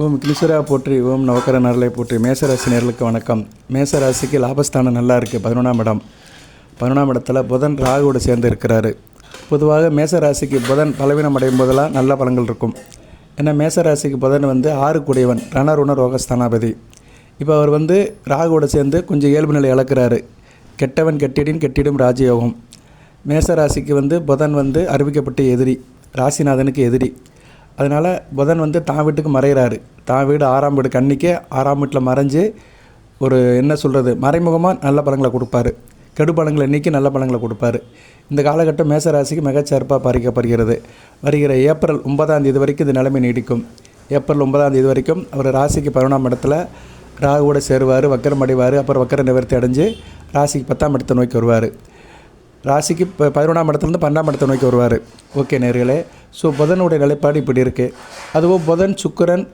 ஓம் கிளிசுரா போற்றி ஓம் நவக்கர நரலை போற்றி. மேசராசி நேர்களுக்கு வணக்கம். மேசராசிக்கு லாபஸ்தானம் நல்லா இருக்குது பதினொன்றாம் இடம். பதினொன்றாம் இடத்துல புதன் ராகுவோடு சேர்ந்து இருக்கிறாரு. பொதுவாக மேசராசிக்கு புதன் பலவீனம் அடையும் போதெல்லாம் நல்ல பலங்கள் இருக்கும். ஏன்னா மேசராசிக்கு புதன் வந்து ஆறு கூடியவன். ரணருண ரோகஸ்தானாபதி. இப்போ அவர் வந்து ராகுவோட சேர்ந்து கொஞ்சம் இயல்பு நிலை இழக்கிறாரு. கெட்டவன் கெட்டிடின் கெட்டிடும் ராஜயோகம். மேசராசிக்கு வந்து புதன் வந்து அறிவிக்கப்பட்ட எதிரி. ராசிநாதனுக்கு எதிரி. அதனால் புதன் வந்து தான் வீட்டுக்கு மறைகிறாரு தான் வீடு ஆறாம் வீடு கன்னிக்கு ஆறாம் வீட்டில் மறைஞ்சு ஒரு என்ன சொல்கிறது மறைமுகமாக நல்ல பலங்களை கொடுப்பாரு. கெடு பலங்களை நீக்கி நல்ல பலங்களை கொடுப்பாரு. இந்த காலகட்டம் மேசராசிக்கு மிகச்சிறப்பாக பறிக்கப்படுகிறது. வருகிற ஏப்ரல் ஒன்பதாம் தேதி வரைக்கும் இது நிலைமை நீடிக்கும். ஏப்ரல் ஒன்பதாம் தேதி வரைக்கும் அவர் ராசிக்கு பதினொன்றாம் இடத்துல ராகுவோட சேருவார் வக்கரம் அடைவார் அப்புறம் வக்கர நிவர்த்தி அடைஞ்சு ராசிக்கு பத்தாம் இடத்தை நோக்கி வருவார். ராசிக்கு இப்போ பதினொன்றாம் இடத்துலேருந்து பன்னெண்டாம் இடத்தை நோக்கி வருவார். ஓகே நேர்களே ஸோ புதனுடைய நிலைப்பாடு இப்படி இருக்குது அதுவும் புதன் சுக்கிரன்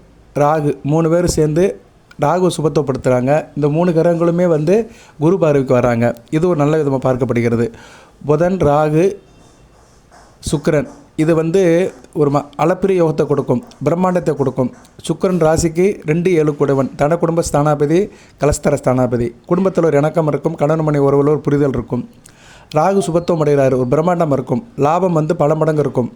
ராகு மூணு பேர் சேர்ந்து ராகு சுபத்துவப்படுத்துகிறாங்க இந்த மூணு கிரகங்களுமே வந்து குரு பார்வைக்கு வராங்க. இது ஒரு நல்ல விதமாக பார்க்கப்படுகிறது. புதன் ராகு சுக்கரன் இது வந்து ஒரு ம அளப்பிரி யோகத்தை கொடுக்கும் பிரம்மாண்டத்தை கொடுக்கும். சுக்கரன் ராசிக்கு ரெண்டு ஏழு குடவன். தன குடும்ப ஸ்தானாபதி கலஸ்தர ஸ்தானாபதி. குடும்பத்தில் ஒரு இணக்கம் இருக்கும் கணவன் மனை உறவில் ஒரு புரிதல் இருக்கும். ராகு சுபத்துவம் அடைகிறார் ஒரு பிரம்மாண்டம் இருக்கும். லாபம் வந்து பல மடங்கு இருக்கும்.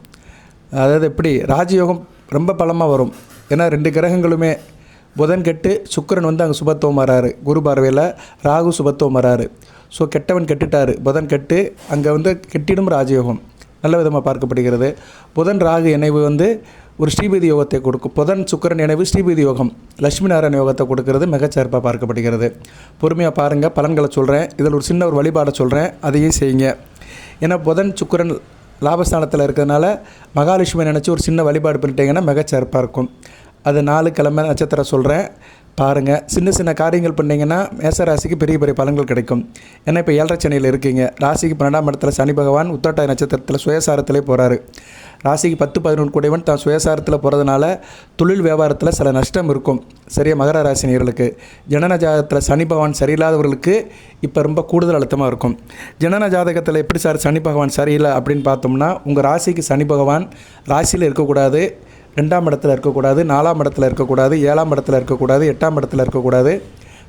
அதாவது எப்படி ராஜயோகம் ரொம்ப பலமாக வரும். ஏன்னா ரெண்டு கிரகங்களுமே புதன் கெட்டு சுக்கிரன் வந்து அங்கே சுபத்துவம் வராரு. குரு பார்வையில் ராகு சுபத்துவம் வராரு. ஸோ கெட்டவன் கெட்டுட்டாரு. புதன் கெட்டு அங்கே வந்து கெட்டிடும் ராஜயோகம். நல்ல விதமாக பார்க்கப்படுகிறது. புதன் ராகு இணைவு வந்து ஒரு ஸ்ரீபதி யோகத்தை கொடுக்கும். புதன் சுக்கிரன் இணைவு ஸ்ரீபதி யோகம். லட்சுமி நாராயண யோகத்தை கொடுக்கறது மிகச்சிறப்பாக பார்க்கப்படுகிறது. பொறுமையாக பாருங்கள் பலன்களை சொல்கிறேன் இதில் ஒரு சின்ன ஒரு வழிபாடை சொல்கிறேன் அதையும் செய்யுங்க. ஏன்னா புதன் சுக்கிரன் லாபஸ்தானத்தில் இருக்கிறதுனால மகாலட்சுமி நினச்சி ஒரு சின்ன வழிபாடு பண்ணிட்டீங்கன்னா மிகச்சிறப்பாக இருக்கும். அது நாலு கிழமை நட்சத்திரம் சொல்கிறேன் பாருங்கள் சின்ன சின்ன காரியங்கள் பண்ணிங்கன்னா மேச ராசிக்கு பெரிய பெரிய பலன்கள் கிடைக்கும். ஏன்னா இப்போ ஏழரை சனியில் இருக்கீங்க. ராசிக்கு பன்னெண்டாம் இடத்துல சனி பகவான் உத்தட்டாய நட்சத்திரத்தில் சுயசாரத்திலே போகிறாரு ராசிக்கு பத்து பதினொன்று கூடையவன் தான் சுயசாரத்தில் போகிறதுனால தொழில் வியாபாரத்தில் சில நஷ்டம் இருக்கும். சரியா? மகர ராசினியர்களுக்கு ஜனன ஜாதகத்தில் சனி பகவான் சரியில்லாதவர்களுக்கு இப்போ ரொம்ப கூடுதல் அழுத்தமாக இருக்கும். ஜனன ஜாதகத்தில் எப்படி சார் சனி பகவான் சரியில்லை அப்படின்னு பார்த்தோம்னா உங்கள் ராசிக்கு சனி பகவான் ராசியில் இருக்கக்கூடாது. ரெண்டாம் இடத்துல இருக்கக்கூடாது நாலாம் இடத்துல இருக்கக்கூடாது ஏழாம் இடத்துல இருக்கக்கூடாது எட்டாம் இடத்துல இருக்கக்கூடாது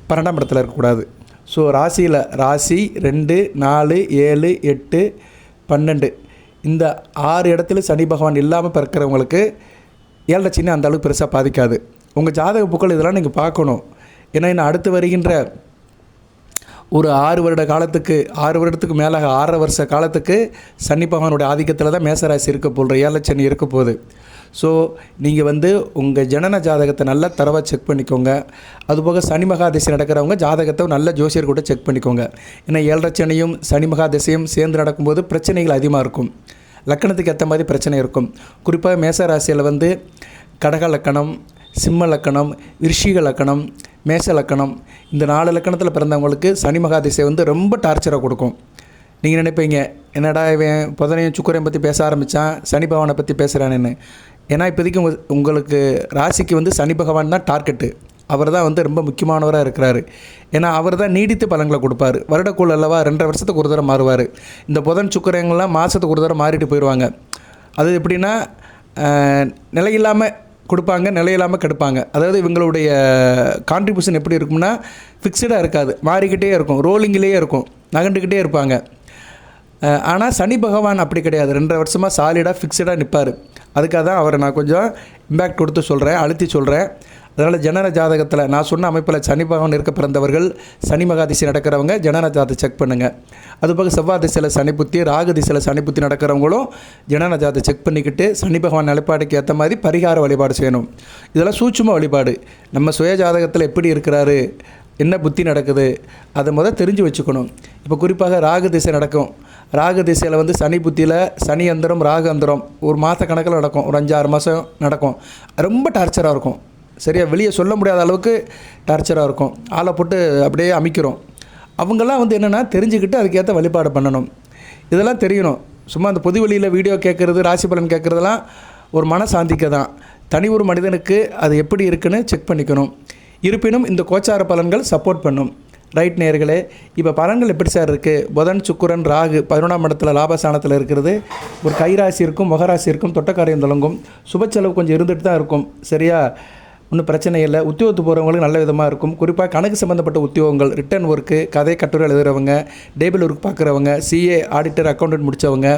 பன்னெண்டாம் இடத்துல இருக்கக்கூடாது. ஸோ ராசியில் ராசி ரெண்டு நாலு ஏழு எட்டு பன்னெண்டு. இந்த ஆறு இடத்துல சனி பகவான் இல்லாமல் பிறக்கிறவங்களுக்கு ஏழரை சின்ன அந்த அளவுக்கு பெருசாக பாதிக்காது. உங்கள் ஜாதக புக்கள் இதெல்லாம் நீங்கள் பார்க்கணும். ஏன்னா இன்னும் அடுத்து வருகின்ற ஒரு ஆறு வருட காலத்துக்கு ஆறு வருடத்துக்கு மேலாக ஆறரை வருஷ காலத்துக்கு சனி பகவானுடைய ஆதிக்கத்தில் தான் மேசராசி இருக்க போகிற ஏழை சனி இருக்க போகுது. ஸோ நீங்கள் வந்து உங்கள் ஜனன ஜாதகத்தை நல்லா தரவாக செக் பண்ணிக்கோங்க. அதுபோக சனி மகாதிசை நடக்கிறவங்க ஜாதகத்தை நல்ல ஜோசியர் கூட செக் பண்ணிக்கோங்க. ஏன்னா ஏழரை சனியும் சனி மகாதிசையும் சேர்ந்து நடக்கும்போது பிரச்சனைகள் அதிகமாக இருக்கும். லக்கணத்துக்கு ஏற்ற மாதிரி பிரச்சனை இருக்கும். குறிப்பாக மேச ராசியில் வந்து கடக லக்கணம் சிம்ம லக்கணம் விருஷிக லக்கணம் மேச லக்கணம் இந்த நாலு லக்கணத்தில் பிறந்தவங்களுக்கு சனி மகாதிசை வந்து ரொம்ப டார்ச்சராக கொடுக்கும். நீங்கள் நினைப்பீங்க என்னடா இவன் புதனையும் சுக்கரையும் பற்றி பேச ஆரம்பித்தான் சனி பகவானை பற்றி பேசுகிறானேன்னு ஏன்னா இப்போதைக்கு உங்களுக்கு ராசிக்கு வந்து சனி பகவான் தான் டார்கெட்டு அவர் தான் வந்து ரொம்ப முக்கியமானவராக இருக்கிறாரு. ஏன்னா அவர் தான் நீடித்து பலன்களை கொடுப்பாரு. வருடக்குள் அல்லவா ரெண்டரை வருஷத்துக்கு ஒரு தடவை மாறுவார். இந்த புதன் சுக்கரங்கள்லாம் மாதத்துக்கு ஒரு தடவை மாறிட்டு போயிடுவாங்க அது எப்படின்னா நிலையில்லாமல் கொடுப்பாங்க நிலையில்லாமல் கெடுப்பாங்க. அதாவது இவங்களுடைய கான்ட்ரிபியூஷன் எப்படி இருக்கும்னா ஃபிக்ஸ்டாக இருக்காது. மாறிக்கிட்டே இருக்கும். ரோலிங்கிலேயே இருக்கும். நகண்டுக்கிட்டே இருப்பாங்க. ஆனால் சனி பகவான் அப்படி கிடையாது. ரெண்டரை வருஷமாக சாலிடாக ஃபிக்ஸடாக நிற்பார் அதுக்காக தான் அவரை நான் கொஞ்சம் இம்பேக்ட் கொடுத்து சொல்கிறேன் அழுத்தி சொல்கிறேன் அதனால் ஜனன ஜாதகத்தில் நான் சொன்ன அமைப்பில் சனி பகவான் இருக்க பிறந்தவர்கள் சனி மகாதிசை நடக்கிறவங்க ஜனன ஜாதத்தை செக் பண்ணுங்கள் அதுபோக செவ்வாய் திசையில் சனி புத்தி ராகு திசையில் சனி புத்தி நடக்கிறவங்களும் ஜனன ஜாதத்தை செக் பண்ணிக்கிட்டு சனி பகவான் நிலைப்பாடுக்கு ஏற்ற மாதிரி பரிகார வழிபாடு செய்யணும். இதெல்லாம் சூட்சும வழிபாடு. நம்ம சுய ஜாதகத்தில் எப்படி இருக்கிறாரு என்ன புத்தி நடக்குது அதை முதல் தெரிஞ்சு வச்சுக்கணும். இப்போ குறிப்பாக ராகு திசை நடக்கும். ராகு திசையில் வந்து சனி புத்தியில் சனி அந்தரம் ராகு அந்தரம் ஒரு மாத கணக்கில் நடக்கும். ஒரு அஞ்சாறு மாதம் நடக்கும். ரொம்ப டார்ச்சராக இருக்கும். சரியாக வெளியே சொல்ல முடியாத அளவுக்கு டார்ச்சராக இருக்கும். ஆளை போட்டு அப்படியே அமைக்கிறோம். அவங்கெல்லாம் வந்து என்னென்னா தெரிஞ்சுக்கிட்டு அதுக்கேற்ற வழிபாடு பண்ணணும். இதெல்லாம் தெரியணும். சும்மா அந்த பொது வெளியில் வீடியோ கேட்குறது ராசி பலன் கேட்குறதெல்லாம் ஒரு மன சாந்திக்க தான். தனி ஒரு மனிதனுக்கு அது எப்படி இருக்குன்னு செக் பண்ணிக்கணும். இருப்பினும் இந்த கோச்சார பலன்கள் சப்போர்ட் பண்ணும். ரைட் நேர்களே இப்போ பலன்கள் எப்படி சார் இருக்குது புதன் சுக்குரன் ராகு பதினொன்றாம் இடத்துல லாபஸ்தானத்தில் இருக்கிறது ஒரு கைராசி இருக்கும் முகராசி இருக்கும் தொட்டக்காரியம் தொடங்கும். சுப செலவு கொஞ்சம் இருந்துட்டு தான் இருக்கும். சரியா? ஒன்றும் பிரச்சனை இல்லை. உத்தியோகத்து போகிறவங்களுக்கு நல்ல விதமாக இருக்கும். குறிப்பாக கணக்கு சம்மந்தப்பட்ட உத்தியோகங்கள் ரிட்டர்ன் ஒர்க்கு கதை கட்டுரை எழுதுகிறவங்க டேபிள் ஒர்க் பார்க்குறவங்க சிஏ ஆடிட்டர் அக்கௌண்டன்ட் முடித்தவங்க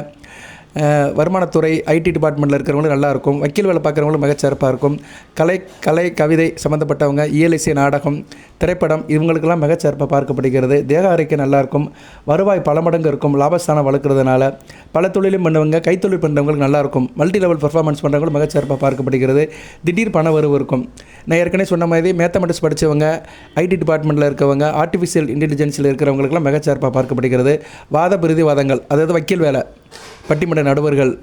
வருமானத்துறை ஐடி டிபார்ட்மெண்ட்டில் இருக்கிறவங்களும் நல்லாயிருக்கும் வக்கீல் வேலை பார்க்குறவங்களும் மிகச்சிறப்பாக இருக்கும். கலை கலை கவிதை சம்மந்தப்பட்டவங்க இயலிசை நாடகம் திரைப்படம் இவங்களுக்கெல்லாம் மிகச்சிறப்பாக பார்க்கப்படுகிறது. தேக ஆரோக்கியம் நல்லாயிருக்கும் வருவாய் பல மடங்கு இருக்கும். லாபஸ்தானம் வளர்க்குறதுனால பல தொழிலும் பண்ணவங்க கைத்தொழில் பண்ணுறவங்களுக்கு நல்லா இருக்கும் மல்டி லெவல் பர்ஃபார்மன்ஸ் பண்ணுறவங்களும் மிகச்சிறப்பாக பார்க்கப்படுகிறது. திடீர் பண வரவு இருக்கும். நான் ஏற்கனவே சொன்ன மாதிரி மேத்தமெட்டிக்ஸ் படித்தவங்க ஐடி டிபார்ட்மெண்ட்டில் இருக்கவங்க ஆர்டிஃபிஷியல் இன்டெலிஜென்ஸில் இருக்கிறவங்களுக்குலாம் மிகச்சிறப்பாக பார்க்கப்படுகிறது. வாத பிரதிவாதங்கள் அதாவது வக்கீல் வேலை. பட்டிமன்ற நடுவர்கள்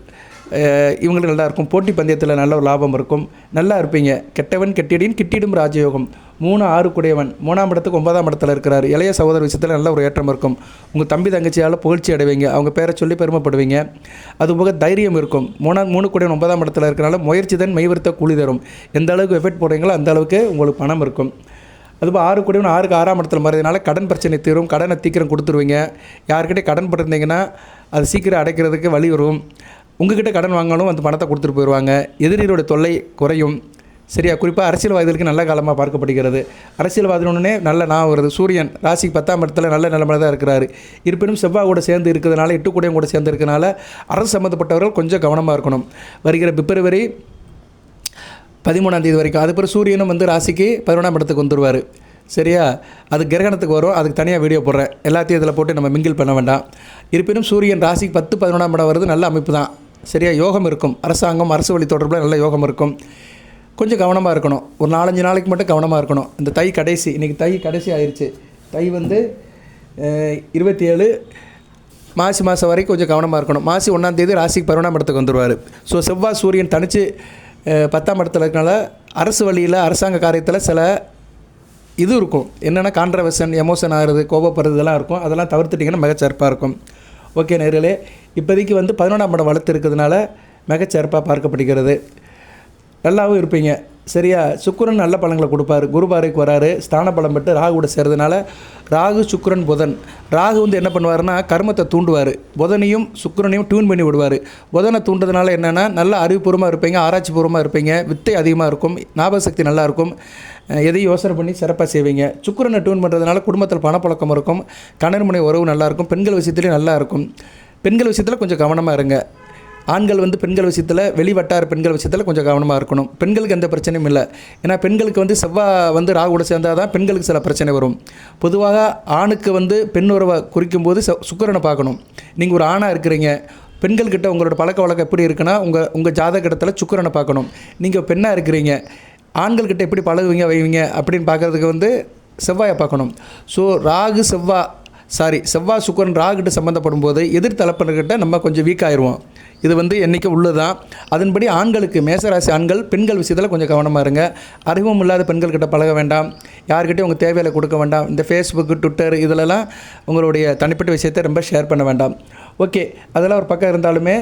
இவங்களுக்கு நல்லா இருக்கும் போட்டி பந்தயத்தில் நல்ல ஒரு லாபம் இருக்கும். நல்லா இருப்பீங்க. கெட்டவன் கெட்டிடின் கிட்டிடும் ராஜயோகம். மூணு ஆறு குடையவன். மூணாம் இடத்துக்கு ஒன்பதாம் இடத்துல இருக்கிறார். இளைய சகோதர விஷயத்தில் நல்ல ஒரு ஏற்றம் இருக்கும். உங்கள் தம்பி தங்கச்சியால் புகழ்ச்சி அடைவீங்க. அவங்க பேரை சொல்லி பெருமைப்படுவீங்க. அதுபோக தைரியம் இருக்கும். மூணாம் மூணு குடையவன் ஒன்பதாம் இடத்துல இருக்கிறனால முயற்சி தான் மெய்வருத்த கூலி தரும். எந்த அளவுக்கு எஃபெக்ட் போடுறீங்களோ அந்த அளவுக்கு உங்களுக்கு பணம் இருக்கும். அதுபோல் ஆறு கூடவன் ஆறுக்கு ஆறாம் இடத்துல மாறதுனால கடன் பிரச்சனை தீரும். கடனை தீக்கிரம் கொடுத்துருவீங்க. யார்கிட்டே கடன் பட்டிருந்தீங்கன்னா அது சீக்கிரம் அடைக்கிறதுக்கு வழி வரும். உங்ககிட்ட கடன் வாங்கினாலும் அந்த பணத்தை கொடுத்துட்டு போயிடுவாங்க எதிரியோட தொல்லை குறையும். சரியா? குறிப்பாக அரசியல்வாதிகளுக்கு நல்ல காலமாக பார்க்கப்படுகிறது. அரசியல்வாதினே நல்ல நான் வருது. சூரியன் ராசிக்கு பத்தாம் இடத்துல நல்ல நிலமையில தான் இருக்கிறாரு. இருப்பினும் செவ்வாய் கூட சேர்ந்து இருக்கிறதுனால எட்டு கூடையும் கூட சேர்ந்து இருக்கிறதுனால அரசு சம்மந்தப்பட்டவர்கள் கொஞ்சம் கவனமாக இருக்கணும். வருகிற பிப்ரவரி பதிமூணாம் தேதி வரைக்கும். அது பிறகு சூரியனும் வந்து ராசிக்கு பதினொன்றாம் இடத்துக்கு வந்துடுவார் சரியா? அது கிரகணத்துக்கு வரும் அதுக்கு தனியாக வீடியோ போடுறேன். எல்லாத்தையும் இதில் போட்டு நம்ம மிங்கில் பண்ண வேண்டாம். இருப்பினும் சூரியன் ராசிக்கு பத்து பதினொன்றாம் இடம் வருது. நல்ல அமைப்பு தான். சரியா? யோகம் இருக்கும். அரசாங்கம் அரசு வழி தொடர்பில் நல்ல யோகம் இருக்கும். கொஞ்சம் கவனமாக இருக்கணும். ஒரு நாலஞ்சு நாளைக்கு மட்டும் கவனமாக இருக்கணும். இந்த தை கடைசி. இன்றைக்கி தை கடைசி ஆயிடுச்சு தை வந்து இருபத்தி ஏழு மாசி மாதம் வரைக்கும் கொஞ்சம் கவனமாக இருக்கணும். மாசி ஒன்றாம் தேதி ராசிக்கு பதினொன்றாம் இடத்துக்கு வந்துடுவார் ஸோ செவ்வாய் சூரியன் தனித்து பத்தாம் இடத்துல இருக்கனால அரசு வழியில் அரசாங்க காரியத்தில் சில இது இருக்கும் என்னென்னா கான்ட்ரவர்ஷன் எமோஷன் ஆகிறது கோபப்படுறது இதெல்லாம் இருக்கும். அதெல்லாம் தவிர்த்துட்டிங்கன்னா மிகச்சிறப்பாக இருக்கும். ஓகே நேர்களே இப்போதைக்கு வந்து பதினொன்றாம் படம் வளர்த்து இருக்கிறதுனால மிகச்சிறப்பாக பார்க்கப்படுகிறது. நல்லாவும் இருப்பீங்க. சரியா? சுக்கரன் நல்ல பலன்களை கொடுப்பாரு. குரு பார்வைக்கு வராரு. ஸ்தான பலம் பெற்று ராகு கூட சேர்றதுனால ராகு சுக்கரன் புதன். ராகு வந்து என்ன பண்ணுவாருன்னா கர்மத்தை தூண்டுவார். புதனையும் சுக்கிரனையும் டியூன் பண்ணி விடுவார். புதனை தூண்டுறதுனால என்னென்னா நல்ல அறிவுபூர்வமாக இருப்பீங்க ஆராய்ச்சிபூர்வமாக இருப்பீங்க வித்தை அதிகமாக இருக்கும் ஞாபக சக்தி எதையும் யோசனை பண்ணி சிறப்பாக செய்வீங்க. சுக்கரனை டியூன் பண்ணுறதுனால குடும்பத்தில் பணப்பழக்கம் இருக்கும். கணவன் உறவு நல்லா இருக்கும். பெண்கள் விஷயத்துலேயும் நல்லாயிருக்கும் பெண்கள் விஷயத்தில் கொஞ்சம் கவனமாக இருங்க. ஆண்கள் வந்து பெண்கள் விஷயத்தில் வெளி வட்டார பெண்கள் விஷயத்தில் கொஞ்சம் கவனமாக இருக்கணும். பெண்களுக்கு எந்த பிரச்சனையும் இல்லை. ஏன்னா பெண்களுக்கு வந்து செவ்வாய் வந்து ராகு கூட சேர்ந்தால் தான் பெண்களுக்கு சில பிரச்சனை வரும். பொதுவாக ஆணுக்கு வந்து பெண் உறவை குறிக்கும் போது ச- பார்க்கணும். நீங்கள் ஒரு ஆணாக இருக்கிறீங்க. பெண்கள்கிட்ட உங்களோட பழக்க வழக்கம் எப்படி இருக்குன்னா உங்கள் உங்கள் ஜாதகத்தில் சுக்கரனை பார்க்கணும். நீங்கள் பெண்ணாக இருக்கிறீங்க. ஆண்கள்கிட்ட எப்படி பழகுவீங்க வைவீங்க அப்படின்னு பார்க்குறதுக்கு வந்து செவ்வாயை பார்க்கணும். ஸோ ராகு செவ்வாய் சாரி செவ்வாய் சுக்கரன் ராகுகிட்ட சம்மந்தப்படும் போது எதிர்த்தலப்பினர்கிட்ட நம்ம கொஞ்சம் வீக் ஆயிடுவோம் இது வந்து என்றைக்கும் உள்ளது? தான் அதன்படி ஆண்களுக்கு மேசராசி ஆண்கள் பெண்கள் விஷயத்தில் கொஞ்சம் கவனமாக இருங்க. அறிவும் இல்லாத பெண்கள்கிட்ட பழக வேண்டாம். யார்கிட்டையும் உங்கள் தேவையில கொடுக்க வேண்டாம். இந்த ஃபேஸ்புக்கு ட்விட்டர் இதிலலாம் உங்களுடைய தனிப்பட்ட விஷயத்தை ரொம்ப ஷேர் பண்ண வேண்டாம். ஓகே அதெல்லாம் ஒரு பக்கம் இருந்தாலுமே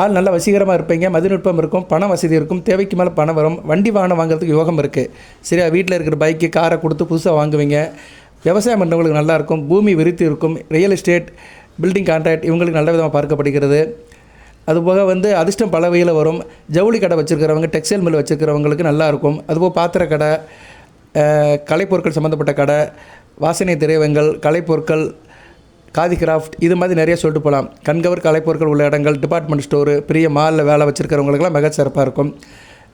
ஆள் நல்லா வசீகரமாக இருப்பீங்க. மதிநுட்பம் இருக்கும் பண வசதி இருக்கும் தேவைக்கு மேலே பணம் வரும் வண்டி வாகனம் வாங்குறதுக்கு யோகம் இருக்குது சரியா? வீட்டில் இருக்கிற பைக்கு காரை கொடுத்து புதுசாக வாங்குவீங்க. விவசாயம் பண்ணுறவங்களுக்கு நல்லா இருக்கும். பூமி விருத்தி இருக்கும். ரியல் எஸ்டேட் பில்டிங் கான்ட்ராக்ட் இவங்களுக்கு நல்ல விதமாக பார்க்கப்படுகிறது. அதுபோக வந்து அதிர்ஷ்டம் பல வகையில் வரும். ஜவுளி கடை வச்சுருக்கிறவங்க டெக்ஸ்டைல் மில் வச்சுருக்கிறவங்களுக்கு நல்லா இருக்கும் அதுபோக பாத்திர கடை கலைப்பொருட்கள் சம்மந்தப்பட்ட கடை வாசனை திரைவங்கள் கலைப்பொருட்கள் காதி கிராஃப்ட் இது மாதிரி நிறைய சொல்லிட்டு போகலாம். கண்கவர் கலைப்பொருட்கள் உள்ள இடங்கள் டிபார்ட்மெண்ட் ஸ்டோரு பெரிய மாலில் வேலை வச்சுருக்கிறவங்களுக்குலாம் மிக சிறப்பாக இருக்கும்.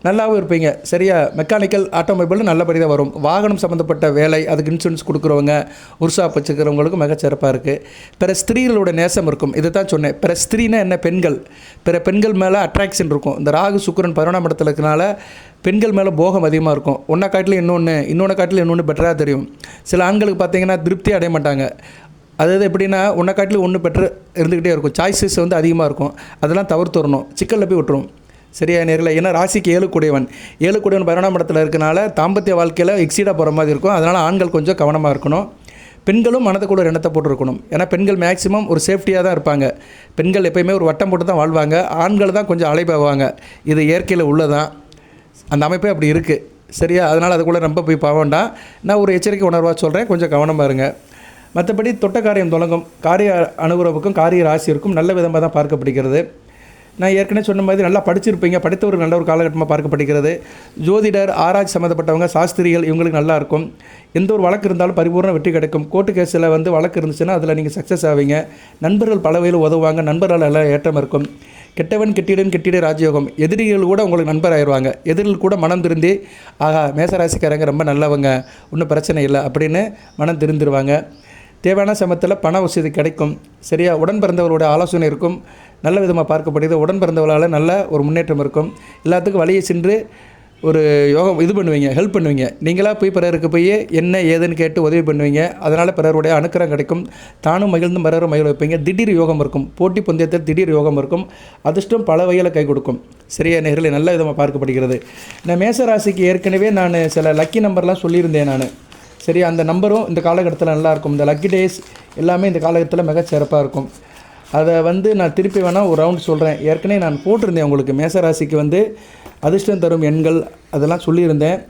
நல்லாவும் இருப்பீங்க. சரியா? மெக்கானிக்கல் ஆட்டோமொபைல் நல்லபடி தான் வரும். வாகனம் சம்மந்தப்பட்ட வேலை அதுக்கு இன்சூரன்ஸ் கொடுக்குறவங்க உருசாப் வச்சுக்கிறவங்களுக்கும் மிக சிறப்பாக இருக்குது பிற ஸ்திரீகளோட நேசம் இருக்கும். இதை தான் சொன்னேன். பிற ஸ்திரீனா என்ன? பெண்கள். பிற பெண்கள் மேலே அட்ராக்ஷன் இருக்கும். இந்த ராகு சுக்கிரன் பதினொன்றாம் இடத்துல இருக்கனால பெண்கள் மேலே போகம் அதிகமாக இருக்கும். ஒன்றா காட்டில் இன்னொன்று இன்னொன்று காட்டில் இன்னொன்று பெட்டராக தெரியும். சில ஆண்களுக்கு பார்த்தீங்கன்னா திருப்தி அடைய மாட்டாங்க. அதாவது எப்படின்னா ஒன்றை காட்டிலும் ஒன்று பெட்டர் இருந்துக்கிட்டே இருக்கும். சாய்ஸஸ் வந்து அதிகமாக இருக்கும். அதெல்லாம் தவிர்த்து வரணும். சிக்கலில் போய் விட்டுரும். சரியா நேரில். ஏன்னா ராசிக்கு ஏழுக்குடையவன். ஏழுக்குடையவன் ஏழு இடத்துல இருக்கனால தாம்பத்திய வாழ்க்கையில் எக்ஸீடாக போகிற மாதிரி இருக்கும். அதனால் ஆண்கள் கொஞ்சம் கவனமாக இருக்கணும். பெண்களும் மனதுக்குள்ள ஒரு எண்ணத்தை போட்டிருக்கணும். ஏன்னா பெண்கள் மேக்ஸிமம் ஒரு சேஃப்டியாக தான் இருப்பாங்க. பெண்கள் எப்பயுமே ஒரு வட்டம் போட்டு தான் வாழ்வாங்க. ஆண்கள் தான் கொஞ்சம் அலைப்பாவாங்க இது இயற்கையில் உள்ளதான். அந்த அமைப்பே அப்படி இருக்குது சரியா? அதனால் அதுக்குள்ளே ரொம்ப போய் பாவேண்டாம் நான் ஒரு எச்சரிக்கை உணர்வாக சொல்கிறேன் கொஞ்சம் கவனமாக இருங்க. மற்றபடி தொட்ட காரியம் தொடங்கும். காரிய அனுகுறவுக்கும் காரிய ராசியிருக்கும் நல்ல விதமாக தான் பார்க்கப்படுகிறது. நான் ஏற்கனவே சொன்ன மாதிரி நல்லா படிச்சிருப்பீங்க. படித்த ஒரு நல்ல ஒரு காலகட்டமாக பார்க்கப்படுகிறது. ஜோதிடர் ஆராய்ச்சி சம்மந்தப்பட்டவங்க சாஸ்திரிகள் இவங்களுக்கு நல்லா இருக்கும். எந்த ஒரு வழக்கு இருந்தாலும் பரிபூர்ண வெற்றி கிடைக்கும். கோர்ட்டு கேஸில் வந்து வழக்கு இருந்துச்சுன்னா அதில் நீங்கள் சக்ஸஸ் ஆவீங்க. நண்பர்கள் பல வகையில் உதவுவாங்க. நண்பர்கள் எல்லாம் ஏற்றம் இருக்கும். கெட்டவன் கெட்டிடன் கெட்டிட ராஜயோகம். எதிரிகள் கூட உங்களுக்கு நண்பராயிருவாங்க எதிரிகள் கூட மனம் திருந்தி ஆகா மேசராசிக்காரங்க ரொம்ப நல்லவங்க. ஒன்றும் பிரச்சனை இல்லை அப்படின்னு மனம் திருந்திருவாங்க. தேவையான சமயத்தில் பண வசதி கிடைக்கும். சரியா? உடன் பிறந்தவர்களுடைய ஆலோசனை இருக்கும். நல்ல விதமாக பார்க்கப்படுகிறது. உடன் பிறந்தவர்களால் நல்ல ஒரு முன்னேற்றம் இருக்கும். எல்லாத்துக்கும் வழியை சென்று ஒரு யோகம் இது பண்ணுவீங்க ஹெல்ப் பண்ணுவீங்க. நீங்களாக போய் பிறருக்கு போய் என்ன ஏதுன்னு கேட்டு உதவி பண்ணுவீங்க. அதனால் பிறருடைய அனுக்கிரம் கிடைக்கும். தானும் மகிழ்ந்து பிறரும் மகிழ வைப்பீங்க. திடீர் யோகம் இருக்கும். போட்டி பந்தயத்தில் திடீர் யோகம் இருக்கும். அதிர்ஷ்டம் பல வகையில் கை கொடுக்கும். சரியா நேரில் நல்ல விதமாக பார்க்கப்படுகிறது. நான் மேசராசிக்கு ஏற்கனவே நான் சில லக்கி நம்பர்லாம் சொல்லியிருந்தேன் நான். சரி அந்த நம்பரும் இந்த காலகட்டத்தில் நல்லாயிருக்கும் இந்த லக்கி டேஸ் எல்லாமே இந்த காலகட்டத்தில் மிக சிறப்பாக இருக்கும். அதை வந்து நான் திருப்பி வேணால் ஒரு ரவுண்ட் சொல்கிறேன் ஏற்கனவே நான் போட்டிருந்தேன் உங்களுக்கு. மேசராசிக்கு வந்து அதிர்ஷ்டம் தரும் எண்கள் அதெல்லாம் சொல்லியிருந்தேன்.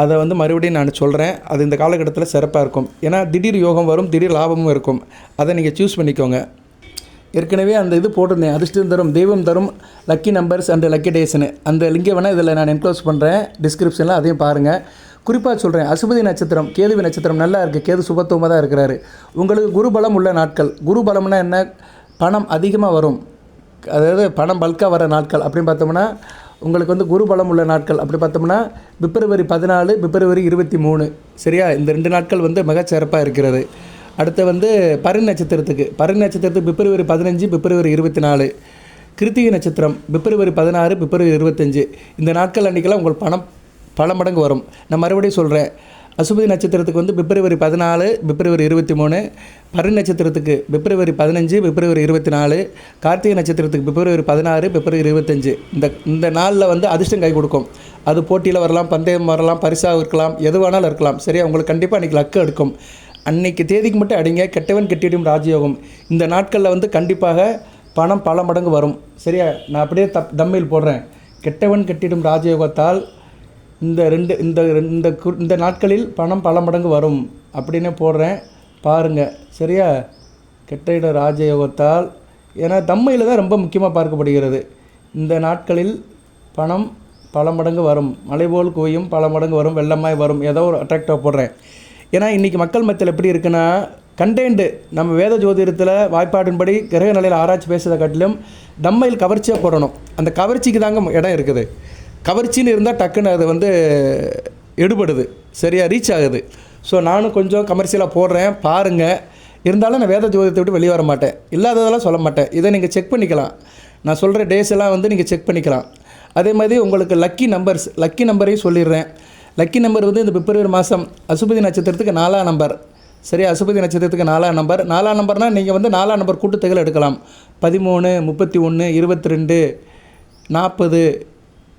அதை வந்து மறுபடியும் நான் சொல்கிறேன் அது இந்த காலகட்டத்தில் சிறப்பாக இருக்கும். ஏன்னா திடீர் யோகம் வரும் திடீர் லாபமும் இருக்கும். அதை நீங்கள் சூஸ் பண்ணிக்கோங்க. ஏற்கனவே அந்த இது போட்டிருந்தேன். அதிர்ஷ்டம் தரும் தெய்வம் தரும் லக்கி நம்பர்ஸ் அண்ட் லக்கி டேஸ்னு அந்த லிங்கை வேணால் இதில் நான் என்க்ளோஸ் பண்ணுறேன் டிஸ்கிரிப்ஷனில் அதையும் பாருங்கள் குறிப்பாக சொல்கிறேன் அசுபதி நட்சத்திரம் கேதுவி நட்சத்திரம் நல்லா இருக்குது கேது சுபத்துவமாக தான் இருக்கிறாரு. உங்களுக்கு குருபலம் உள்ள நாட்கள். குருபலம்னா என்ன? பணம் அதிகமாக வரும். அதாவது பணம் பல்காக வர நாட்கள். அப்படின்னு பார்த்தோம்னா உங்களுக்கு வந்து குருபலம் உள்ள நாட்கள். அப்படி பார்த்தோம்னா பிப்ரவரி பதினாலு பிப்ரவரி இருபத்தி மூணு. சரியா? இந்த ரெண்டு நாட்கள் வந்து மிகச்சிறப்பாக இருக்கிறது. அடுத்து வந்து பரு நட்சத்திரத்துக்கு. பரி நட்சத்திரத்துக்கு பிப்ரவரி பதினஞ்சு பிப்ரவரி இருபத்தி நாலு. கிருத்திகை நட்சத்திரம் பிப்ரவரி பதினாறு பிப்ரவரி இருபத்தஞ்சு. இந்த நாட்கள் அன்றைக்கெல்லாம் உங்கள் பணம் பல மடங்கு வரும். நான் மறுபடியும் சொல்கிறேன் அசுபதி நட்சத்திரத்துக்கு வந்து பிப்ரவரி பதினாலு பிப்ரவரி இருபத்தி மூணு பருண் நட்சத்திரத்துக்கு பிப்ரவரி பதினஞ்சு பிப்ரவரி இருபத்தி நாலு கார்த்திகை நட்சத்திரத்துக்கு பிப்ரவரி பதினாறு பிப்ரவரி இருபத்தஞ்சு. இந்த இந்த நாளில் வந்து அதிர்ஷ்டம் கை கொடுக்கும். அது போட்டியில் வரலாம் பந்தயம் வரலாம் பரிசாக இருக்கலாம் எது வேணாலும் இருக்கலாம். சரியா? உங்களுக்கு கண்டிப்பாக அன்றைக்கி லக்கு எடுக்கும். அன்னைக்கு தேதிக்கு மட்டும் அடிங்க. கெட்டவன் கெட்டிடும் ராஜயோகம். இந்த நாட்களில் வந்து கண்டிப்பாக பணம் பல மடங்கு வரும். சரியா? நான் அப்படியே தப் தம்மில் போடுறேன். கெட்டவன் கெட்டிடும் ராஜயோகத்தால் இந்த ரெண்டு இந்த ரெண்டு- இந்த கு- இந்த நாட்களில் பணம் பல மடங்கு வரும் அப்படின்னு போடுறேன். பாருங்கள் சரியா? கெட்டிட ராஜயோகத்தால். ஏன்னா தம்மையில் தான் ரொம்ப முக்கியமாக பார்க்கப்படுகிறது. இந்த நாட்களில் பணம் பல மடங்கு வரும். மலைபோல் குவையும் குவியும் பல மடங்கு வரும். வெள்ளமாய் வரும். ஏதோ ஒரு அட்ராக்டாக போடுறேன். ஏன்னா இன்றைக்கி மக்கள் மத்தியில் எப்படி இருக்குன்னா கண்டென்ட்டு நம்ம வேத ஜோதிடத்தில் வாய்ப்பாடின்படி கிரக நிலையில் ஆராய்ச்சி பேசுகிறத காட்டிலும் தம்மையில் கவர்ச்சியாக போடணும். அந்த கவர்ச்சிக்கு தாங்க இடம் இருக்குது. கவர்ச்சின்னு இருந்தால் டக்குன்னு அது வந்து எடுபடுது. சரியாக ரீச் ஆகுது. ஸோ நானும் கொஞ்சம் கமர்ஷியலாக போடுறேன். பாருங்கள் இருந்தாலும் நான் வேத ஜோதிடத்தை விட்டு வெளியே வர மாட்டேன். இல்லாததெல்லாம் சொல்ல மாட்டேன். இதை நீங்கள் செக் பண்ணிக்கலாம். நான் சொல்கிற டேஸ் எல்லாம் வந்து நீங்கள் செக் பண்ணிக்கலாம். அதே மாதிரி உங்களுக்கு லக்கி நம்பர்ஸ் லக்கி நம்பரையும் சொல்லிடுறேன். லக்கி நம்பர் வந்து இந்த பிப்ரவரி மாதம் அசுபதி நட்சத்திரத்துக்கு நாலாம் நம்பர் சரி அசுபதி நட்சத்திரத்துக்கு நாலாம் நம்பர் நாலாம் நம்பர்னால் நீங்கள் வந்து நாலாம் நம்பர் கூட்டுத்தொகையில் எடுக்கலாம். பதிமூணு முப்பத்தி ஒன்று இருபத்தி ரெண்டு நாற்பது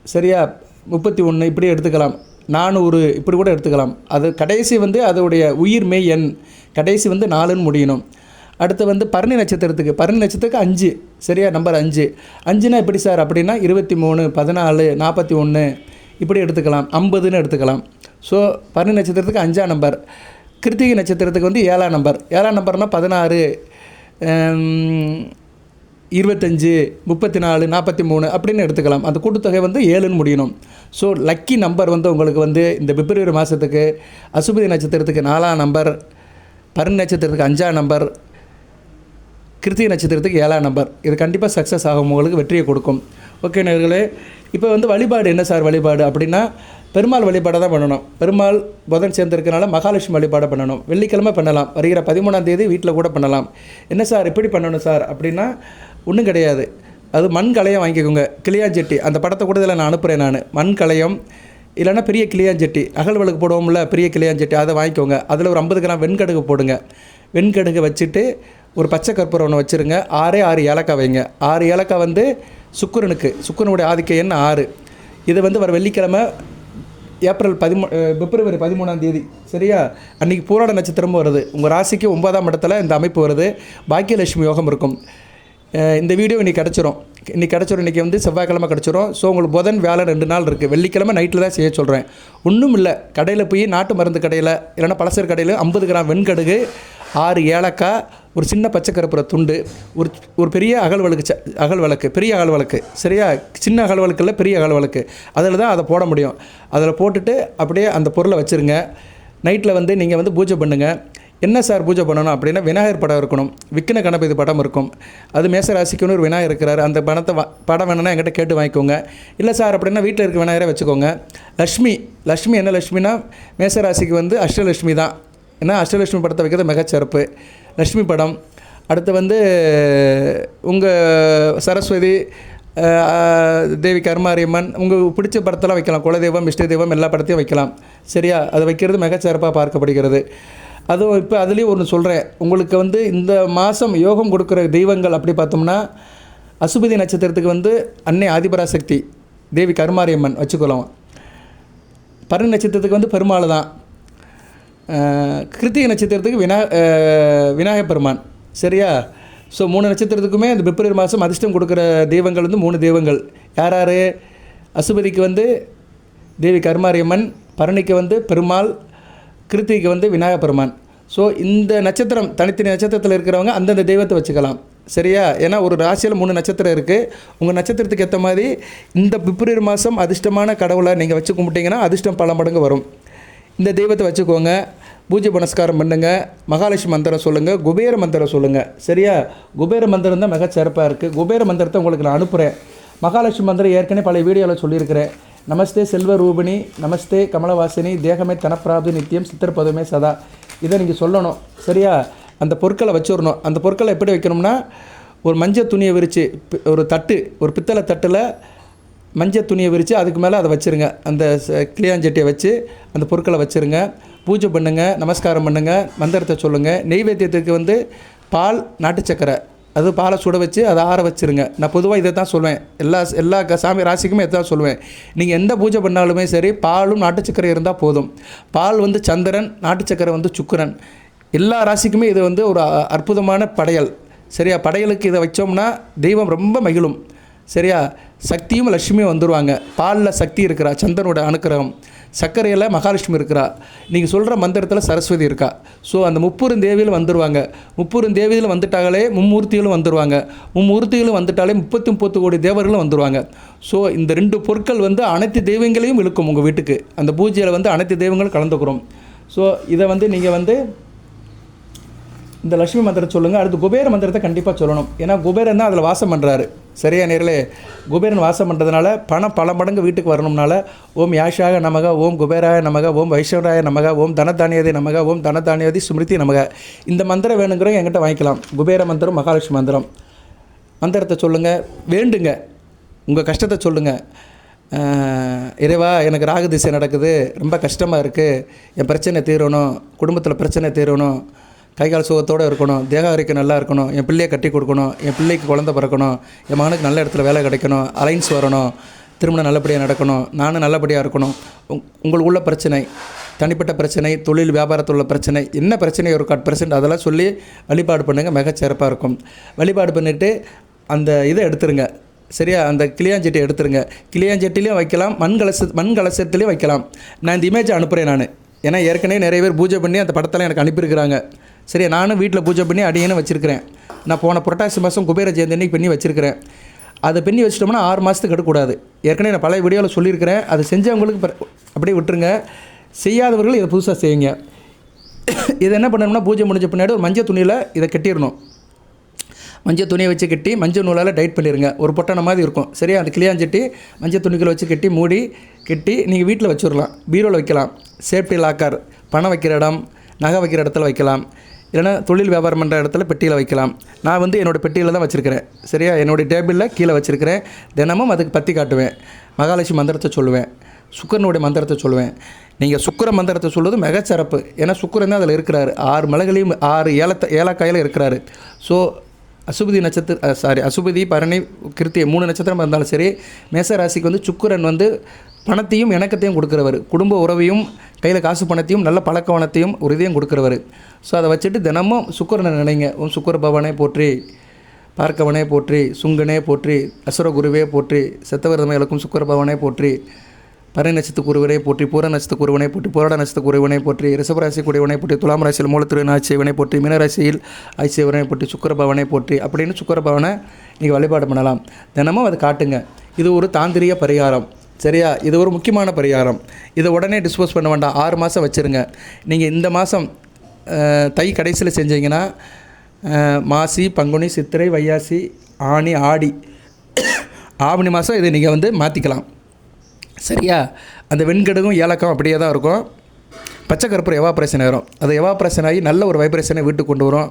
சரியா? முப்பத்தி ஒன்று இப்படி எடுத்துக்கலாம். நானூறு இப்படி கூட எடுத்துக்கலாம். அது கடைசி வந்து அதோடைய உயிர் மெய் எண். கடைசி வந்து நாலுன்னு முடியணும். அடுத்து வந்து பரணி நட்சத்திரத்துக்கு. பரணி நட்சத்திரத்துக்கு அஞ்சு. சரியா? நம்பர் அஞ்சு. அஞ்சுனா எப்படி சார்? அப்படின்னா இருபத்தி மூணு பதினாலு நாற்பத்தி ஒன்று இப்படி எடுத்துக்கலாம். ஐம்பதுன்னு எடுத்துக்கலாம். ஸோ பரணி நட்சத்திரத்துக்கு அஞ்சாம் நம்பர். கிருத்திகை நட்சத்திரத்துக்கு வந்து ஏழாம் நம்பர். ஏழாம் நம்பர்னால் பதினாறு. இருபத்தஞ்சு முப்பத்தி நாலு நாற்பத்தி மூணு அப்படின்னு எடுத்துக்கலாம். அந்த கூட்டுத்தொகை வந்து ஏழுன்னு முடியணும். ஸோ லக்கி நம்பர் வந்து உங்களுக்கு வந்து இந்த பிப்ரவரி மாதத்துக்கு அசுபதி நட்சத்திரத்துக்கு நாலாம் நம்பர் பருண் நட்சத்திரத்துக்கு அஞ்சாம் நம்பர் கிருத்திகை நட்சத்திரத்துக்கு ஏழாம் நம்பர் இது கண்டிப்பாக சக்ஸஸ் ஆகும். உங்களுக்கு வெற்றியை கொடுக்கும். ஓகே நேர்களே இப்போ வந்து வழிபாடு என்ன சார் வழிபாடு அப்படின்னா பெருமாள் வழிபாடை தான் பண்ணணும். பெருமாள் புதன் சேர்ந்திருக்கனால மகாலட்சுமி வழிபாடை பண்ணணும். வெள்ளிக்கிழமை பண்ணலாம். வருகிற பதிமூணாம் தேதி வீட்டில் கூட பண்ணலாம். என்ன சார் எப்படி பண்ணணும் சார்? அப்படின்னா ஒன்றும் கிடையாது. அது மண் கலையம் வாங்கிக்கோங்க. கிளியாஞ்செட்டி. அந்த படத்தை கூட இதில் நான் அனுப்புகிறேன் நான். மண் கலையம் இல்லைன்னா பெரிய கிளியாஞ்செட்டி. அகல் விளக்கு போடுவோம்ல பெரிய கிளியாஞ்செட்டி அதை வாங்கிக்கோங்க. அதில் ஒரு ஐம்பது கிராம் வெண்கடுகு போடுங்க. வெண்கடுகு வச்சுட்டு ஒரு பச்சை கற்பூரம் ஒன்று வச்சுருங்க. ஆறே ஆறு ஏலக்காய் வைங்க. ஆறு ஏலக்காய் வந்து சுக்கிரனுக்கு. சுக்கிரனுடைய ஆதிக்க எண் ஆறு. இது வந்து வர வெள்ளிக்கிழமை ஏப்ரல் பதிமூ பிப்ரவரி பதிமூணாம் தேதி. சரியா? அன்றைக்கி பூராட நட்சத்திரமும் வருது. உங்கள் ராசிக்கு ஒன்பதாம் இடத்துல இந்த அமைப்பு வருது. பாக்கியலட்சுமி யோகம் இருக்கும். இந்த வீடியோ இன்னைக்கு கிடச்சிரும். இன்றைக்கி கிடச்சிரும். இன்றைக்கி வந்து செவ்வாய்க்கிழமை கிடச்சிரும். ஸோ உங்களுக்கு புதன் வேலை ரெண்டு நாள் இருக்குது வெள்ளிக்கிழமை நைட்டில் தான் செய்ய சொல்கிறேன் ஒன்றும் இல்லை. கடையில் போய் நாட்டு மருந்து கடையில் இல்லைன்னா பலசர் கடையில் ஐம்பது கிராம் வெண்கடுகு ஆறு ஏலக்காய் ஒரு சின்ன பச்சை கருப்புற துண்டு ஒரு ஒரு பெரிய அகல் வழக்கு ச அகல் வழக்கு பெரிய அகல் வழக்கு சரியா? சின்ன அகல் வழக்கில் பெரிய அகல் வழக்கு அதில் தான் அதை போட முடியும். அதில் போட்டுட்டு அப்படியே அந்த பொருளை வச்சுருங்க. நைட்டில் வந்து நீங்கள் வந்து பூஜை பண்ணுங்கள் என்ன சார் பூஜை பண்ணணும் அப்படின்னா விநாயகர் படம் இருக்கணும். விக்கின கணபதி படம் இருக்கும். அது மேசராசிக்குன்னு ஒரு விநாயகர் இருக்கிறார். அந்த பணத்தை வா படம் வேணும்னா என்கிட்ட கேட்டு வாங்கிக்கோங்க. இல்லை சார் அப்படின்னா வீட்டில் இருக்க விநாயகரை வச்சுக்கோங்க. லக்ஷ்மி லக்ஷ்மி என்ன லக்ஷ்மினா மேசராசிக்கு வந்து அஷ்டலட்சுமி தான். ஏன்னா அஷ்டலட்சுமி படத்தை வைக்கிறது மிகச்சிறப்பு. லக்ஷ்மி படம். அடுத்து வந்து உங்கள் சரஸ்வதி தேவி கருமாரியம்மன் உங்களுக்கு பிடிச்ச படத்தெல்லாம் வைக்கலாம். குலதெய்வம் இஷ்ட தெய்வம் எல்லா படத்தையும் வைக்கலாம். சரியா? அதை வைக்கிறது மிகச்சிறப்பாக பார்க்கப்படுகிறது. அதுவும் இப்போ அதுலேயும் ஒன்று சொல்கிறேன் உங்களுக்கு வந்து இந்த மாதம் யோகம் கொடுக்குற தெய்வங்கள் அப்படி பார்த்தோம்னா அசுபதி நட்சத்திரத்துக்கு வந்து அன்னை ஆதிபராசக்தி தேவி கருமாரியம்மன் வச்சுக்கலாம். பரணி நட்சத்திரத்துக்கு வந்து பெருமாள் தான். கிருத்திகை நட்சத்திரத்துக்கு வினா விநாயகப் பெருமான். சரியா? ஸோ மூணு நட்சத்திரத்துக்குமே இந்த பிப்ரவரி மாதம் அதிர்ஷ்டம் கொடுக்குற தெய்வங்கள் வந்து மூணு தெய்வங்கள். யார் யார்? அசுபதிக்கு வந்து தேவி கருமாரியம்மன் பரணிக்கு வந்து பெருமாள் கிருத்திகைக்கு வந்து விநாயகப் பெருமான். ஸோ இந்த நட்சத்திரம் தனித்தனி நட்சத்திரத்தில் இருக்கிறவங்க அந்தந்த தெய்வத்தை வச்சுக்கலாம். சரியா? ஏன்னா ஒரு ராசியில் மூணு நட்சத்திரம் இருக்குது உங்கள் நட்சத்திரத்துக்கு ஏற்ற மாதிரி இந்த பிப்ரவரி மாதம் அதிர்ஷ்டமான கடவுளை நீங்கள் வச்சு கும்பிட்டிங்கன்னா அதிர்ஷ்டம் பல மடங்கு வரும். இந்த தெய்வத்தை வச்சுக்கோங்க. பூஜை புனஸ்காரம் பண்ணுங்க. மகாலட்சுமி மந்திரம் சொல்லுங்கள் குபேர மந்திரம் சொல்லுங்கள் சரியா? குபேர மந்திரம் தான் மிக சிறப்பாக இருக்குது குபேர மந்திரத்தை உங்களுக்கு நான் அனுப்புகிறேன் மகாலட்சுமி மந்திரம் ஏற்கனவே பல வீடியோவில் சொல்லியிருக்கிறேன். நமஸ்தே செல்வ ரூபிணி நமஸ்தே கமலவாசினி தேகமே தனப்பிராப்தி நித்தியம் சித்திரப்பதுமே சதா. இதை நீங்கள் சொல்லணும். சரியா? அந்த பொருட்களை வச்சிடணும். அந்த பொருட்களை எப்படி வைக்கணும்னா ஒரு மஞ்சள் துணியை விரித்து ஒரு தட்டு ஒரு பித்தளை தட்டில் மஞ்சள் துணியை விரித்து அதுக்கு மேலே அதை வச்சுருங்க. அந்த ச- கிளியாஞ்சட்டியை வச்சு அந்த பொருட்களை வச்சுருங்க. பூஜை பண்ணுங்கள் நமஸ்காரம் பண்ணுங்கள் மந்திரத்தை சொல்லுங்கள் நெய்வேத்தியத்துக்கு வந்து பால் நாட்டு சக்கரை. அது பாலை சுட வச்சு அதை ஆற வச்சுருங்க. நான் பொதுவாக இதை தான் சொல்லுவேன் எல்லா எல்லா க- சாமி ராசிக்குமே இதை தான் சொல்லுவேன் நீங்கள் எந்த பூஜை பண்ணாலுமே சரி பாலும் நாட்டு சக்கரை இருந்தால் போதும். பால் வந்து சந்திரன் நாட்டு சக்கரை வந்து சுக்கரன். எல்லா ராசிக்குமே இது வந்து ஒரு அ- அற்புதமான படையல். சரியா? படையலுக்கு இதை வச்சோம்னா தெய்வம் ரொம்ப மகிழும். சரியா? சக்தியும் லட்சுமியும் வந்துடுவாங்க பாலில் சக்தி இருக்கிறா சந்திரனோட அனுக்கிரகம். சர்க்கரையில் மகாலட்சுமி இருக்கிறா. நீங்கள் சொல்கிற மந்திரத்தில் சரஸ்வதி இருக்கா. ஸோ அந்த முப்பெரும் தேவியில் வந்துடுவாங்க முப்பெரும் தேவியில் வந்துட்டாலே மும்மூர்த்திகளும் வந்துடுவாங்க மும்மூர்த்திகளும் வந்துட்டாலே முப்பத்தி முப்பத்து கோடி தேவர்களும் வந்துடுவாங்க ஸோ இந்த ரெண்டு பொருட்கள் வந்து அனைத்து தெய்வங்களையும் இழுக்கும் உங்கள் வீட்டுக்கு. அந்த பூஜையில் வந்து அனைத்து தெய்வங்களும் கலந்துக்கிறோம். ஸோ இதை வந்து நீங்கள் வந்து இந்த லட்சுமி மந்திரம் சொல்லுங்கள் அடுத்து குபேர மந்திரத்தை கண்டிப்பாக சொல்லணும். ஏன்னா குபேரன் தான் அதில் வாசம் பண்ணுறாரு சரியா நேரில் குபேரன் வாசம் பண்ணுறதுனால பணம் பல மடங்கு வீட்டுக்கு வரணும்னால ஓம் யாஷாக நமக ஓம் குபேராய நமக ஓம் வைஷ்ணவராய நமக ஓம் தனதானியதி நமக ஓம் தனதானியதி ஸ்மிருதி நமக. இந்த மந்திரம் வேணுங்கிறவங்க என்கிட்ட வாங்கிக்கலாம். குபேர மந்திரம் மகாலட்சுமி மந்திரம். மந்திரத்தை சொல்லுங்கள் வேண்டுங்க. உங்கள் கஷ்டத்தை சொல்லுங்கள் இறைவா எனக்கு ராகு திசை நடக்குது. ரொம்ப கஷ்டமாக இருக்குது என் பிரச்சனை தீரணும். குடும்பத்தில் பிரச்சனை தீரணும். கை கால் சுகத்தோடு இருக்கணும் தேக அறிக்கை நல்லா இருக்கணும் என் பிள்ளையை கட்டி கொடுக்கணும் என் பிள்ளைக்கு குழந்தை பிறக்கணும் என் மகனுக்கு நல்ல இடத்துல வேலை கிடைக்கணும் அலைன்ஸ் வரணும் திருமணம் நல்லபடியாக நடக்கணும் நானும் நல்லபடியாக இருக்கணும். உங் உங்களுக்கு உள்ள பிரச்சனை தனிப்பட்ட பிரச்சனை தொழில் வியாபாரத்தில் உள்ள பிரச்சனை என்ன பிரச்சனை ஒரு கட் பிரசன்ட் அதெல்லாம் சொல்லி வழிபாடு பண்ணுங்கள் மிகச்சிறப்பாக இருக்கும். வழிபாடு பண்ணிவிட்டு அந்த இதை எடுத்துருங்க. சரியா? அந்த கிளியாஞ்சட்டி எடுத்துருங்க. கிளியாஞ்சட்டிலையும் வைக்கலாம் மண் கலச மண் கலசத்துலேயும் வைக்கலாம். நான் இந்த இமேஜை அனுப்புகிறேன் நான். ஏன்னா ஏற்கனவே நிறைய பேர் பூஜை பண்ணி அந்த படத்தெல்லாம் எனக்கு அனுப்பியிருக்கிறாங்க. சரி நானும் வீட்டில் பூஜை பண்ணி அடியேன்னு வச்சுருக்கிறேன். நான் போன புரட்டாசி மாதம் குபேர ஜெயந்தி அன்னைக்கு பண்ணி வச்சுருக்கிறேன். அதை பண்ணி வச்சிட்டோம்னா ஆறு மாதத்துக்கு எடுக்கக்கூடாது. ஏற்கனவே நான் பழைய வீடியோவில் சொல்லியிருக்கிறேன். அதை செஞ்சவங்களுக்கு அப்படியே விட்டுருங்க. செய்யாதவர்கள் இதை புதுசாக செய்யுங்க. இதை என்ன பண்ணணும்னா பூஜை முடிஞ்ச பின்னாடி ஒரு மஞ்சள் துணியில் இதை கட்டிடணும். மஞ்சள் துணியை வச்சு கட்டி மஞ்சள் நூலால் டைட் பண்ணிடுங்க ஒரு பொட்டனை மாதிரி இருக்கும். சரியா அந்த கிளியாஞ்சட்டி மஞ்சள் துணிகளை வச்சு கட்டி மூடி கட்டி நீங்கள் வீட்டில் வச்சிடலாம் பீரோவில் வைக்கலாம். சேஃப்டி லாக்கர் பணம் வைக்கிற இடம் நகை வைக்கிற இடத்துல வைக்கலாம். இல்லைனா தொழில் வியாபாரம் பண்ணுற இடத்துல பெட்டியில் வைக்கலாம். நான் வந்து என்னோடய பெட்டியில் தான் வச்சுருக்கிறேன். சரியா? என்னுடைய டேபிளில் கீழே வச்சுருக்கிறேன். தினமும் அதுக்கு பற்றி காட்டுவேன். மகாலட்சுமி மந்திரத்தை சொல்லுவேன். சுக்கரனுடைய மந்திரத்தை சொல்லுவேன். நீங்கள் சுக்கிர மந்திரத்தை சொல்வது மிகச்சிறப்பு ஏன்னா சுக்கரன் தான் அதில் இருக்கிறார். ஆறு மலைகளையும் ஆறு ஏலத்தை ஏலக்காயில் இருக்கிறாரு. ஸோ அசுபதி நட்சத்திர சாரி அசுபதி பரணி கிருத்திய மூணு நட்சத்திரம் இருந்தாலும் சரி மேச ராசிக்கு வந்து சுக்கிரன் வந்து பணத்தையும் இணக்கத்தையும் கொடுக்குறவர். குடும்ப உறவையும் கையில் காசு பணத்தையும் நல்ல பழக்கவனத்தையும் உறுதியும் கொடுக்குறவர். ஸோ அதை வச்சுட்டு தினமும் சுக்கரனை நினைங்க. உன் சுக்கர பவனே போற்றி பார்க்கவனே போற்றி சுங்கனே போற்றி அசுர குருவே போற்றி செத்தவர்தமைகளுக்கும் சுக்கர பவனே போற்றி பறை நட்சத்திர குருவனை போற்றி பூர நட்சத்திர குருவனை போற்றி போராட நட்சத்திர குருவனை போற்றி ரிஷபராசி குடிவனை போற்றி துலாம் ராசியில் மூலத்திரு ஆட்சியவனை போற்றி மீனராசியில் ஆட்சியவனை போற்றி சுக்கரபவனை போற்றி அப்படின்னு சுக்கரபவனை நீங்கள் வழிபாடு பண்ணலாம். தினமும் அதை காட்டுங்க. இது ஒரு தாந்திரிய பரிகாரம். சரியா? இது ஒரு முக்கியமான பரிகாரம். இதை உடனே டிஸ்போஸ் பண்ண வேண்டாம். ஆறு மாதம் வச்சுருங்க. நீங்கள் இந்த மாதம் தை கடைசியில் செஞ்சீங்கன்னா மாசி பங்குனி சித்திரை வையாசி ஆனி ஆடி ஆவணி மாதம் இதை நீங்கள் வந்து மாற்றிக்கலாம் சரியா? அந்த வெண்கடுகும் ஏலக்கம் அப்படியே தான் இருக்கும். பச்சை கருப்பூரம் எவாப்ரேஷன் ஆயிரும். அது எவாப்ரேஷன் ஆகி நல்ல ஒரு வைப்ரேஷனை வீட்டுக்கு கொண்டு வரும்.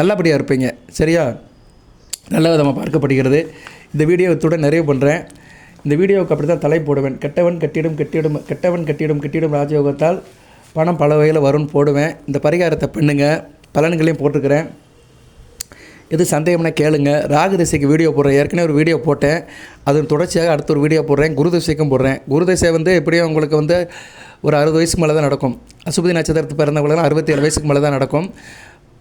நல்லபடியாக இருப்பீங்க. சரியா? நல்ல விதமாக பார்க்கப்படுகிறது. இந்த வீடியோ இத்துடன் நிறைவு பண்ணுறேன் இந்த வீடியோவுக்கு அப்படி தான் தலை போடுவேன். கெட்டவன் கட்டிடும் கெட்டிடும் கெட்டவன் கட்டிடும் கட்டிடும் ராஜயோகத்தால் பணம் பல வகையில் வரும்னு போடுவேன். இந்த பரிகாரத்தை பண்ணுங்க. பலன்களையும் போட்டிருக்கிறேன். எது சந்தேகம்னா கேளுங்க. ராகு திசைக்கு வீடியோ போடுறேன். ஏற்கனவே ஒரு வீடியோ போட்டேன். அதன் தொடர்ச்சியாக அடுத்த ஒரு வீடியோ போடுறேன். குரு திசைக்கும் போடுறேன். குரு திசை வந்து எப்படியும் உங்களுக்கு வந்து ஒரு அறுபது வயசுக்கு மேலே தான் நடக்கும். அசுபதி நட்சத்திரத்து பிறந்தவங்களுக்குலாம் அறுபத்தி ஏழு வயசுக்கு மேலே தான் நடக்கும்.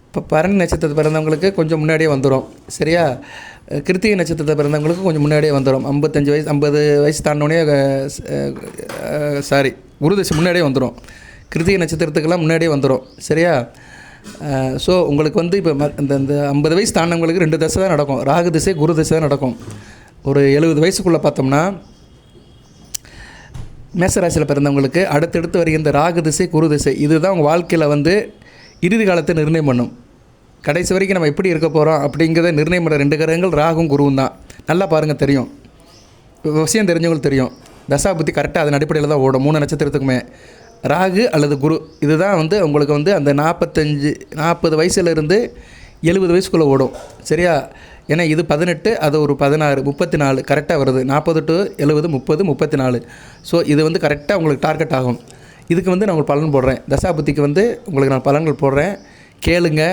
இப்போ பரணி நட்சத்திரத்து பிறந்தவங்களுக்கு கொஞ்சம் முன்னாடியே வந்துடும் சரியா? கிருத்திகை நட்சத்திரத்தை பிறந்தவங்களுக்கு கொஞ்சம் முன்னாடியே வந்துடும். ஐம்பத்தஞ்சு வயசு ஐம்பது வயசு தாண்டோடனே சாரி குருதசை முன்னாடியே வந்துடும். கிருத்திகை நட்சத்திரத்துக்கெல்லாம் முன்னாடியே வந்துடும். சரியா? ஸோ உங்களுக்கு வந்து இப்போ ம- இந்த இந்த ஐம்பது வயசு தாண்டவங்களுக்கு ரெண்டு தசை தான் நடக்கும். ராகு திசை குரு திசை தான் நடக்கும். ஒரு எழுபது வயசுக்குள்ளே பார்த்தோம்னா மேசராசியில் பிறந்தவங்களுக்கு அடுத்தடுத்து வருகின்ற ராகு திசை குரு திசை இதுதான் உங்கள் வாழ்க்கையில் வந்து இறுதி காலத்தை நிர்ணயம் பண்ணும். கடைசி வரைக்கும் நம்ம எப்படி இருக்க போகிறோம் அப்படிங்கிறத நிர்ணயம் பண்ணுற ரெண்டு கிரகங்கள் ராகும் குருவும் தான். நல்லா பாருங்கள் தெரியும். விஷயம் தெரிஞ்சவங்களுக்கு தெரியும். தசாபுத்தி கரெக்டாக அதன் அடிப்படையில் தான் ஓடும். மூணு நட்சத்திரத்துக்குமே. ராகு அல்லது குரு இதுதான் வந்து உங்களுக்கு வந்து அந்த நாற்பத்தஞ்சு நாற்பது வயசுலேருந்து எழுபது வயசுக்குள்ளே ஓடும். சரியா? ஏன்னா இது பதினெட்டு அது ஒரு பதினாறு முப்பத்தி நாலு கரெக்டாக வருது. நாற்பது டு எழுபது முப்பது முப்பத்தி நாலு ஸோ இது வந்து கரெக்டாக உங்களுக்கு டார்கெட் ஆகும். இதுக்கு வந்து நான் உங்களுக்கு பலன் போடுறேன். தசாபுத்திக்கு வந்து உங்களுக்கு நான் பலன்கள் போடுறேன். கேளுங்க.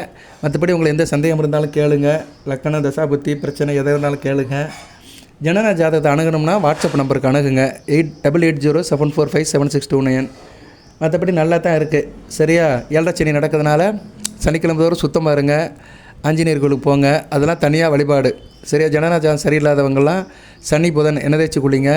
மற்றபடி உங்களுக்கு எந்த சந்தேகம் இருந்தாலும் கேளுங்க. லக்கணம் தசாபுத்தி பிரச்சனை எதாக இருந்தாலும் கேளுங்க. ஜனன ஜாதகத்தை அணுகணும்னா வாட்ஸ்அப் நம்பருக்கு அணுகுங்க. Eight double eight zero seven four five seven six two nine. மற்றபடி நல்லா தான் இருக்குது சரியா? ஏழரை சனி நடக்கிறதுனால சனிக்கிழமை தோறும் சுத்தமாக இருங்க. ஆஞ்சநேயர் கோயிலுக்கு போங்க. அதெல்லாம் தனியாக வழிபாடு. சரியா? ஜனநாஜகம் ஜாதகம் சரியில்லாதவங்கெல்லாம் சனி புதன் எண்ணெய் குளிங்க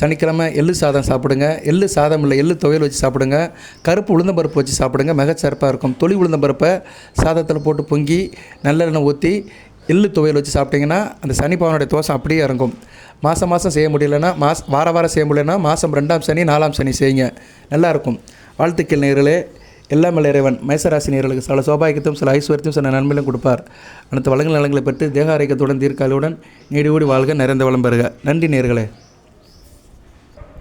சனிக்கிழமை எள்ளு சாதம் சாப்பிடுங்க. எள்ளு சாதம் இல்லை எள்ளு துவையல் வச்சு சாப்பிடுங்க. கருப்பு உளுந்தம்பருப்பு வச்சு சாப்பிடுங்க. மிகச்சிறப்பாக இருக்கும். தொளி உளுந்தம்பருப்பை சாதத்தில் போட்டு பொங்கி நல்லெண்ணெய் ஊற்றி எள்ளு துவையல் வச்சு சாப்பிட்டிங்கன்னா அந்த சனி பவனுடைய தோசம் அப்படியே இறங்கும். மாதம் மாதம் செய்ய முடியலன்னா மாஸ் வார வாரம் செய்ய முடியலன்னா மாதம் ரெண்டாம் சனி நாலாம் சனி செய்யுங்க. நல்லாயிருக்கும் வாழ்த்துக்கள் நேர்களே. எல்லாம் இறைவன். மேசராசி நேர்களுக்கு சில சோபாயக்கத்தையும் சில ஐஸ்வர்யத்தையும் சில நன்மையிலும் கொடுப்பார். அடுத்த வளங்கள் நலங்களை பெற்று தேக ஆரோக்கியத்துடன் தீர்க்காலுடன் நீடி ஓடி வாழ்க நிறைந்த வளம் பெறுக. நன்றி நேர்களே.